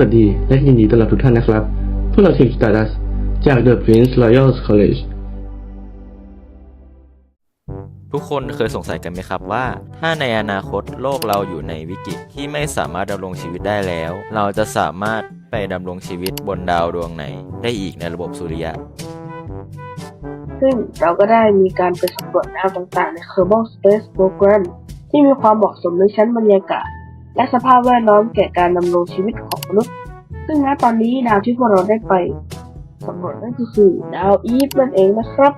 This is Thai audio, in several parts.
วัสดีและยินดีต้อนรับทุกท่านนะครับ พวกเราทีม Stardust จาก The Prince Royal College ทุกคนเคยสงสัยกันไหมครับว่า ถ้าในอนาคตโลกเราอยู่ในวิกฤตที่ไม่สามารถดำรงชีวิตได้แล้ว เราจะสามารถไปดำรงชีวิตบนดาวดวงไหน ได้อีกในระบบสุริยะ ซึ่งเราก็ได้มีการไปสำรวจดาวต่างๆ ใน Kerbal Space Program ที่มีความเหมาะสมในชั้นบรรยากาศ และสภาพแวดล้อมแก่การดำรงชีวิตของมนุษย์ ซึ่งณตอนนี้ดาวที่พวกเราได้ไปสำรวจนั่นก็คือดาวอีฟนั่นเองนะครับ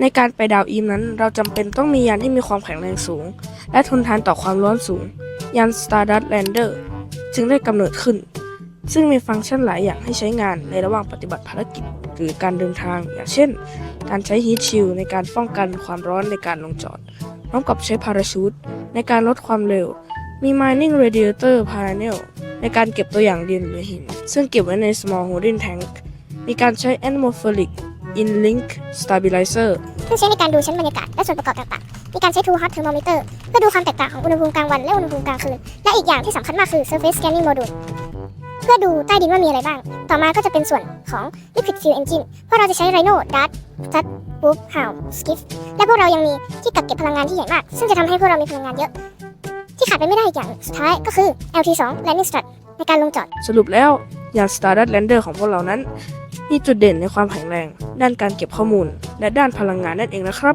ในการไปดาวอีฟนั้น เราจำเป็นต้องมียานที่มีความแข็งแรงสูง และทนทานต่อความร้อนสูง ยาน Stardust Lander จึงได้กำเนิดขึ้น ซึ่งมีฟังก์ชันหลายอย่างให้ใช้งานในระหว่างปฏิบัติภารกิจหรือการเดินทาง อย่างเช่น การใช้ Heat Shield ในการป้องกันความร้อนในการลงจอด พร้อมกับใช้พาราชูตในการลดความเร็ว มี Mining Radiator Panel ในการเก็บตัวอย่างดินหรือหิน ซึ่งเก็บไว้ใน Small Holding Tank มีการใช้ Atmospheric In-Link Stabilizer เพื่อใช้ในการดูชั้นบรรยากาศและส่วนประกอบต่างๆ มีการใช้ True Hot Thermometer เพื่อดูความแตกต่างของอุณหภูมิกลางวันและอุณหภูมิกลางคืน และอีกอย่างที่สำคัญมากคือ Surface Scanning Module เพื่อดูใต้ดินว่ามีอะไรบ้าง ต่อมาก็จะเป็นส่วนของ Liquid Fuel Engine พวกเราจะใช้ Rhino Dart Stud Whoop Hound Skiff และพวกเรายังมีที่กักเก็บพลังงานที่ใหญ่มาก ซึ่งจะทำให้พวกเรามีพลังงานเยอะ ที่ขาดไปไม่ได้อีกอย่างสุดท้ายก็คือ LT2 Landing Strut ในการลงจอด สรุปแล้วยาน Stardust Lander ของพวกเรานั้น มีจุดเด่นในความแข็งแรง ด้านการเก็บข้อมูล และด้านพลังงานนั่นเองนะครับ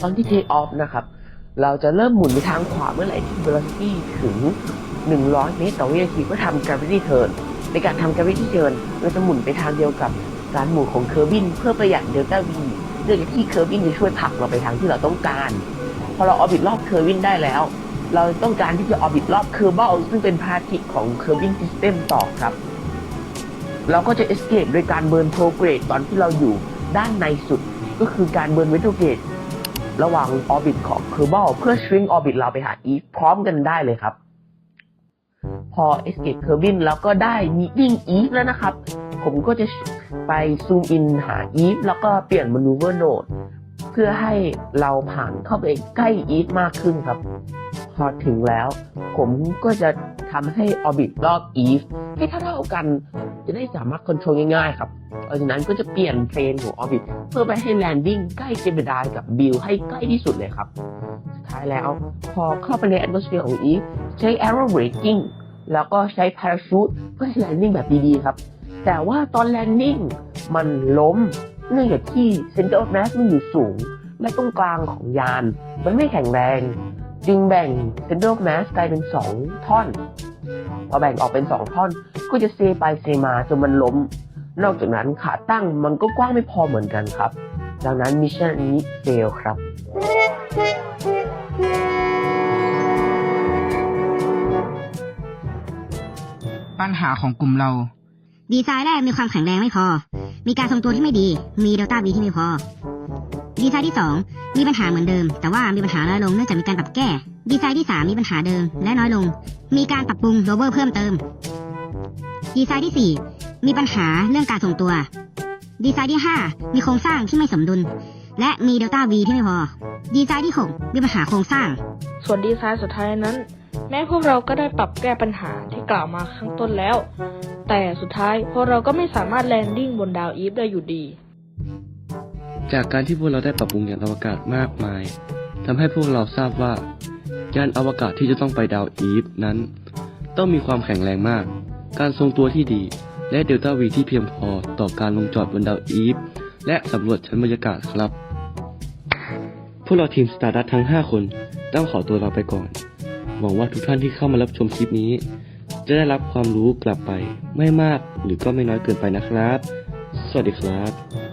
ตอนที่ take off นะครับ เราจะเริ่มหมุนไปทางขวาเมื่อไหร่ที่ velocity ถึง 100 เมตรต่อวินาทีก็ทำ gravity turn ในการทำ gravity turn เราจะหมุนไปทางเดียวกับการหมุนของเคอร์บินเพื่อประหยัด delta v เนื่องจากที่เคอร์บินจะช่วยผลักเราไปทางที่เราต้องการ พอเรา orbit รอบเคอร์บินได้แล้ว เราต้องการที่จะ orbit รอบเคอร์เบลซึ่งเป็นพาร์ทิของเคอร์บิน system ต่อครับ เราก็จะ escape โดยการเบิร์น prograde ตอนที่เราอยู่ด้านในสุดก็คือการเบิร์น retrograde ระหว่าง orbit ของ Kerbal เพื่อ shrink orbit เราไปหา Eve พร้อมกันได้เลยครับ พอ escape Kerbin แล้วก็ได้ meeting Eve แล้วนะครับ ผมก็จะไป zoom in หา Eve แล้วก็เปลี่ยน maneuver node เพื่อให้เราผ่านเข้าไปใกล้ Eve มากขึ้นครับ พอถึงแล้ว ผมก็จะทำให้ orbit รอบ Eve ให้เท่าๆกันจะได้สามารถ control ง่ายๆครับเพราะฉะนั้นก็จะเปลี่ยนเพลนของ orbit เพื่อไปให้ landing ใกล้เจมิดายกับบิลให้ใกล้ที่สุดเลยครับ สุดท้ายแล้ว พอเข้าไปใน atmosphere ของ Eve ใช้ aero braking แล้วก็ใช้ parachute เพื่อให้ landing แบบดีๆครับ แต่ว่าตอน landing มันล้มเนื่องจากที่ center of mass มันอยู่สูง และตรงกลางของยาน มันไม่แข็งแรง จึงแบ่ง center of mass กลายเป็น 2 ท่อน พอแบ่งออกเป็น 2 ท่อน ก็จะเซไปเซมาจนมันล้ม นอกจากนั้นขาตั้งมันก็กว้างไม่พอเหมือนกันครับ ดังนั้นมิชชั่นนี้เฟลครับ ปัญหาของกลุ่มเรา ดีไซน์แรกมีความแข็งแรงไม่พอ มีการทรงตัวที่ไม่ดี มีเดลต้าบีที่ไม่พอ ดีไซน์ที่สองมีปัญหาเหมือนเดิม แต่ว่ามีปัญหาน้อยลงเนื่องจากมีการปรับแก้ ดีไซน์ที่สามมีปัญหาเดิมและน้อยลง มีการปรับปรุงโรเวอร์เพิ่มเติม ดีไซน์ที่สี่มีปัญหาเรื่องการทรงตัว ดีไซน์ที่ห้ามีโครงสร้างที่ไม่สมดุล และมีเดลต้าวีที่ไม่พอ ดีไซน์ที่หกมีปัญหาโครงสร้าง ส่วนดีไซน์สุดท้ายนั้น แม้พวกเราก็ได้ปรับแก้ปัญหาที่กล่าวมาข้างต้นแล้ว แต่สุดท้ายพวกเราก็ไม่สามารถแลนดิ้งบนดาวอีฟได้อยู่ดี จากการที่พวกเราได้ปรับปรุงยานอวกาศมากมายทำให้พวกเราทราบว่ายานอวกาศที่จะต้องไปดาวอีฟนั้น ต้องมีความแข็งแรงมาก การทรงตัวที่ดี และเดลต้าวีที่เพียงพอต่อการลงจอดบนดาวอีฟและสำรวจชั้นบรรยากาศครับ พวกเราทีม Stardust ทั้ง 5 คนต้องขอตัวลาไปก่อน หวังว่าทุกท่านที่เข้ามารับชมคลิปนี้ จะได้รับความรู้กลับไปไม่มากหรือก็ไม่น้อยเกินไปนะครับ สวัสดีครับ